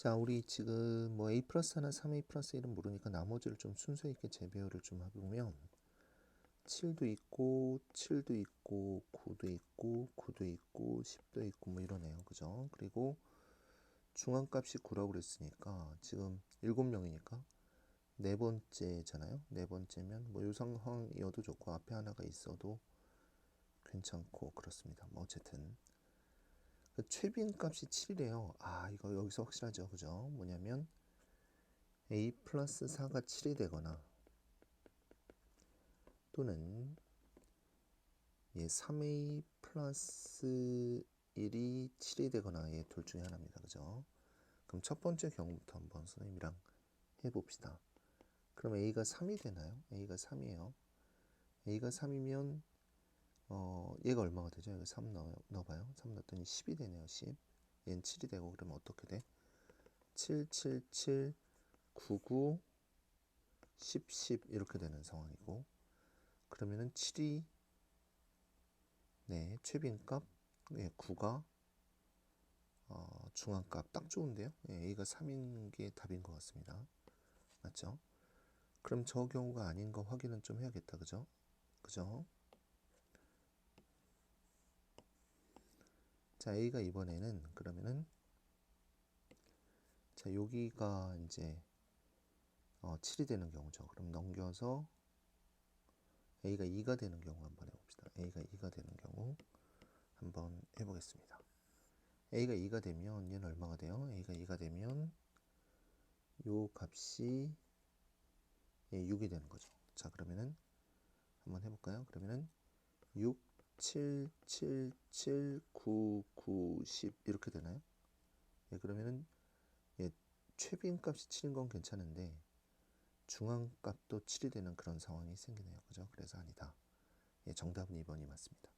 자, 우리 지금 뭐 a 플러스 하나 3a 플러스 1은 모르니까 나머지를 좀 순서 있게 재배열을 좀 해보면 7도 있고 7도 있고 9도 있고 9도 있고 10도 있고 뭐 이러네요. 그죠? 그리고 중앙값이 9라고 그랬으니까 지금 7명이니까 네 번째잖아요. 네 번째면 뭐 요 상황이어도 좋고 앞에 하나가 있어도 괜찮고 그렇습니다. 뭐 어쨌든 그 최빈 값이 7이래요. 아 이거 여기서 확실하죠. 그죠? 뭐냐면 a 플러스 4가 7이 되거나 또는 예, 3a 플러스 1이 7이 되거나 예, 둘 중에 하나입니다. 그죠? 그럼 첫 번째 경우부터 한번 선생님이랑 해봅시다. 그럼 a가 3이 되나요? a가 3이에요. a가 3이면 어, 얘가 얼마가 되죠? 여기 3 넣어, 넣어봐요. 3 넣었더니 10이 되네요. 10. 얘는 7이 되고 그러면 어떻게 돼? 7, 7, 7, 9, 9, 10, 10 이렇게 되는 상황이고 그러면은 7이 네, 최빈값 예, 9가 어, 중앙값 딱 좋은데요. 예, A가 3인 게 답인 것 같습니다. 맞죠? 그럼 저 경우가 아닌 거 확인은 좀 해야겠다. 그죠? 그죠? 자, A가 이번에는 그러면은 자, 여기가 이제 어, 7이 되는 경우죠. 그럼 넘겨서 A가 2가 되는 경우 한번 해봅시다. A가 2가 되는 경우 한번 해보겠습니다. A가 2가 되면 얘는 얼마가 돼요? A가 2가 되면 요 값이 예, 6이 되는 거죠. 자, 그러면은 한번 해볼까요? 그러면은 6, 7, 7, 7, 9, 9, 10 이렇게 되나요? 예, 그러면은 예, 최빈 값이 7인 건 괜찮은데 중앙 값도 7이 되는 그런 상황이 생기네요. 그죠? 그래서 아니다. 예, 정답은 2번이 맞습니다.